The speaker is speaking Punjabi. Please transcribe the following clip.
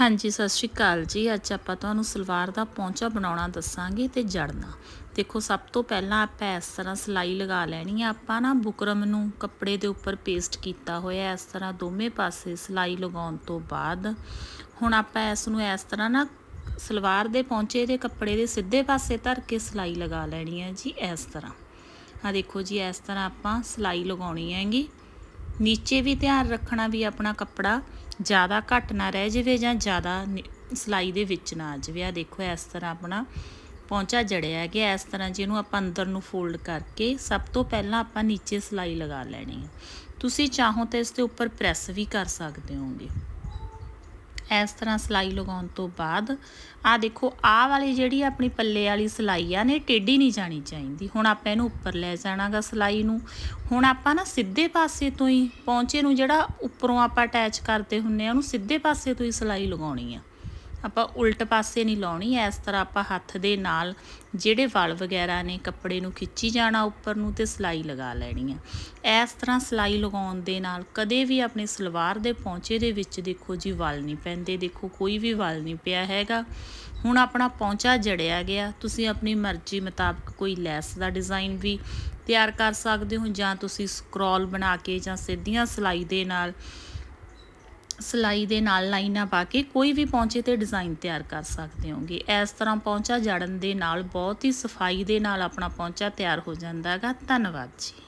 ਹਾਂਜੀ, ਸਤਿ ਸ਼੍ਰੀ ਅਕਾਲ ਜੀ। ਅੱਜ ਆਪਾਂ ਤੁਹਾਨੂੰ ਸਲਵਾਰ ਦਾ ਪੌਂਚਾ ਬਣਾਉਣਾ ਦੱਸਾਂਗੇ ਤੇ ਜੜਨਾ। ਦੇਖੋ, ਸਭ ਤੋਂ ਪਹਿਲਾਂ ਆਪਾਂ ਇਸ ਤਰ੍ਹਾਂ ਸਲਾਈ ਲਗਾ ਲੈਣੀ ਆ। ਆਪਾਂ ਨਾ ਬੁਕਰਮ ਨੂੰ ਕੱਪੜੇ ਦੇ ਉੱਪਰ ਪੇਸਟ ਕੀਤਾ ਹੋਇਆ ਇਸ ਤਰ੍ਹਾਂ ਦੋਵੇਂ ਪਾਸੇ ਸਲਾਈ ਲਗਾਉਣ ਤੋਂ ਬਾਅਦ। ਹੁਣ ਆਪਾਂ ਇਸ ਨੂੰ ਇਸ ਤਰ੍ਹਾਂ ਨਾ ਸਲਵਾਰ ਦੇ ਪੌਂਚੇ ਦੇ ਕੱਪੜੇ ਦੇ ਸਿੱਧੇ ਪਾਸੇ ਧਰ ਕੇ ਸਲਾਈ ਲਗਾ ਲੈਣੀ ਹੈ ਜੀ, ਇਸ ਤਰ੍ਹਾਂ। ਆ ਦੇਖੋ ਜੀ, ਇਸ ਤਰ੍ਹਾਂ ਆਪਾਂ ਸਲਾਈ ਲਗਾਉਣੀ ਹੈਗੀ। ਨੀਚੇ ਵੀ ਧਿਆਨ ਰੱਖਣਾ ਵੀ ਆਪਣਾ ਕੱਪੜਾ ਜ਼ਿਆਦਾ ਘੱਟ ਨਾ ਰਹਿ ਜਾਵੇ ਜਾਂ ਜ਼ਿਆਦਾ ਸਲਾਈ ਦੇ ਵਿੱਚ ਨਾ ਆ ਜਾਵੇ। ਆ ਦੇਖੋ, ਇਸ ਤਰ੍ਹਾਂ ਆਪਣਾ ਪੌਂਚਾ ਜੜਿਆ ਹੈ ਕਿ ਇਸ ਤਰ੍ਹਾਂ ਜਿਹਨੂੰ ਆਪਾਂ ਅੰਦਰ ਨੂੰ ਫੋਲਡ ਕਰਕੇ ਸਭ ਤੋਂ ਪਹਿਲਾਂ ਆਪਾਂ ਨੀਚੇ ਸਲਾਈ ਲਗਾ ਲੈਣੀ ਹੈ। ਤੁਸੀਂ ਚਾਹੋ ਤਾਂ ਇਸ ਦੇ ਉੱਪਰ ਪ੍ਰੈਸ ਵੀ ਕਰ ਸਕਦੇ ਹੋਗੇ। ਇਸ ਤਰ੍ਹਾਂ ਸਲਾਈ ਲਗਾਉਣ ਤੋਂ ਬਾਅਦ ਆ ਦੇਖੋ, ਆਹ ਵਾਲੀ ਜਿਹੜੀ ਆਪਣੀ ਪੱਲੇ ਵਾਲੀ ਸਲਾਈ ਆ ਨੇ ਟੇਢੀ ਨਹੀਂ ਜਾਣੀ ਚਾਹੀਦੀ। ਹੁਣ ਆਪਾਂ ਇਹਨੂੰ ਉੱਪਰ ਲੈ ਜਾਣਾਗਾ ਸਲਾਈ ਨੂੰ। ਹੁਣ ਆਪਾਂ ਨਾ ਸਿੱਧੇ ਪਾਸੇ ਤੋਂ ਹੀ ਪੌਂਚੇ ਨੂੰ ਜਿਹੜਾ ਉੱਪਰੋਂ ਆਪਾਂ ਅਟੈਚ ਕਰਦੇ ਹੁੰਨੇ ਆ, ਉਹਨੂੰ ਸਿੱਧੇ ਪਾਸੇ ਤੋਂ ਹੀ ਸਲਾਈ ਲਗਾਉਣੀ ਆ। ਆਪਾਂ ਉਲਟ ਪਾਸੇ ਨਹੀਂ ਲਾਉਣੀ, ਇਸ ਤਰ੍ਹਾਂ ਆਪਾਂ ਹੱਥ ਦੇ ਨਾਲ ਜਿਹੜੇ ਵਲ ਵਗੈਰਾ ਨੇ ਕੱਪੜੇ ਨੂੰ ਖਿੱਚੀ ਜਾਣਾ ਉੱਪਰ ਨੂੰ ਤੇ ਸਲਾਈ ਲਗਾ ਲੈਣੀ ਆ। ਇਸ ਤਰ੍ਹਾਂ ਸਲਾਈ ਲਗਾਉਣ ਦੇ ਨਾਲ ਕਦੇ ਵੀ ਆਪਣੇ ਸਲਵਾਰ ਦੇ ਪੌਂਚੇ ਦੇ ਵਿੱਚ ਦੇਖੋ ਜੀ ਵਲ ਨਹੀਂ ਪੈਂਦੇ, ਦੇਖੋ ਕੋਈ ਵੀ ਵਲ ਨਹੀਂ ਪਿਆ ਹੈਗਾ। ਹੁਣ ਆਪਣਾ ਪੌਂਚਾ ਜੜਿਆ ਗਿਆ, ਤੁਸੀਂ ਆਪਣੀ ਮਰਜ਼ੀ ਮੁਤਾਬਕ ਕੋਈ ਲੈਸ ਦਾ ਡਿਜ਼ਾਈਨ ਵੀ ਤਿਆਰ ਕਰ ਸਕਦੇ ਹੋ ਜਾਂ ਤੁਸੀਂ ਸਕਰੋਲ ਬਣਾ ਕੇ ਜਾਂ ਸਿੱਧੀਆਂ ਸਲਾਈ ਦੇ ਨਾਲ ਸਲਾਈ ਦੇ ਨਾਲ ਲਾਈਨਾਂ ਪਾ ਕੇ ਕੋਈ ਵੀ ਪੌਂਚੇ ਤੇ ਡਿਜ਼ਾਈਨ ਤਿਆਰ ਕਰ ਸਕਦੇ ਹੋਗੇ। ਇਸ ਤਰ੍ਹਾਂ ਪੌਂਚਾ ਜੜਨ ਦੇ ਨਾਲ ਬਹੁਤ ਹੀ ਸਫ਼ਾਈ ਦੇ ਨਾਲ ਆਪਣਾ ਪੌਂਚਾ ਤਿਆਰ ਹੋ ਜਾਂਦਾ ਹੈਗਾ। ਧੰਨਵਾਦ ਜੀ।